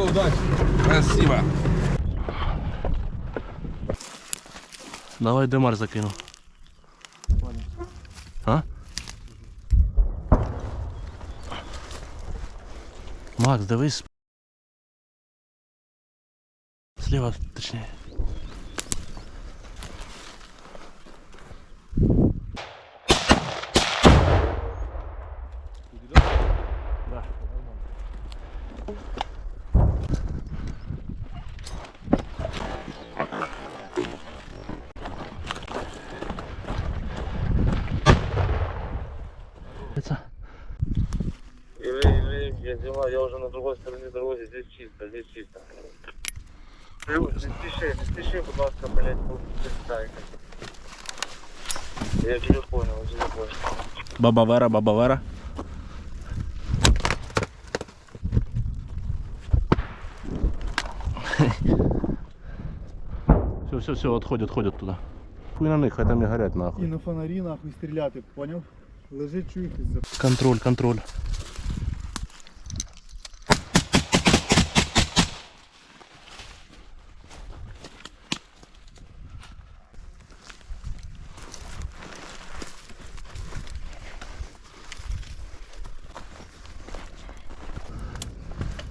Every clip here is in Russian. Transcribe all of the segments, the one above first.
Все, удачи. Спасибо. Давай демар закину. А? Макс, дивись. Слева, точнее. Да. Или, или, я дела, я уже на другой стороне дороги, здесь чисто, здесь чисто. Плюс, не спеши, не спеши, будь ласка, блядь, представь. Я тебе понял, я тебе понял. Баба Вера, баба Вера. Все, все, все, отходят, отходят туда. Хуй на них, хай там і горять І нахуй. на фонарі нахуй стріляти, поняв? Лежить чуєте за Контроль, контроль.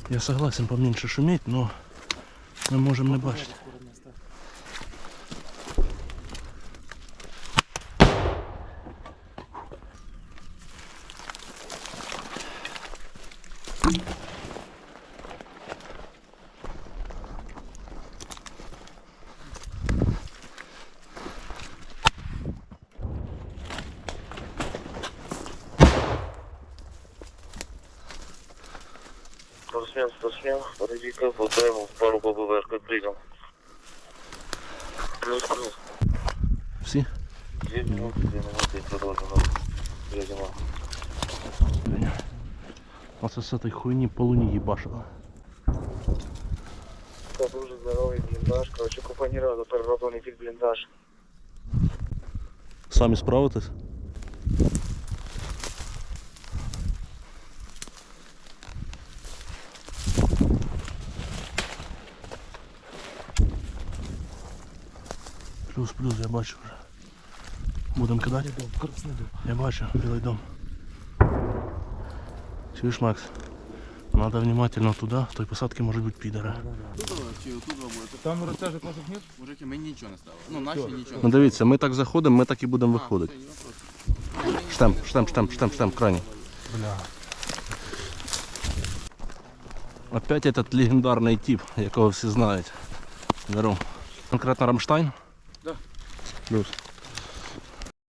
Я согласен поменьше шуметь, но мы можем не бачить. Спортсмен, спортсмен, подойди-ка, подай ему пару ББВ, как принял. Плюс, плюс. Всі? Две минуты, две минуты, и продолжим. Едем. Оце з этой хуйні полуні їбашило. Так, дуже здоровый блиндаж, короче, купонировал переработанный тип блиндаж. Самі справитесь? Плюс, плюс, я бачу вже. Будемо кидати? Я бачу, білий дом. Чуєш, Макс? Надо внимательно туди, в той посадці можуть бути підери. Чи отут ви будете? Там розтяжок наших нет? Мужики, ми нічого не ставили. Ну, наші нічого. Ну дивіться, ми так заходимо, ми так і будемо А, виходити. все, не вопрос. Штемп, штемп, штемп, штемп, штемп, крайний. Опять этот легендарний тип, якого всі знають. Беру. Конкретно Рамштайн? Да. Плюс.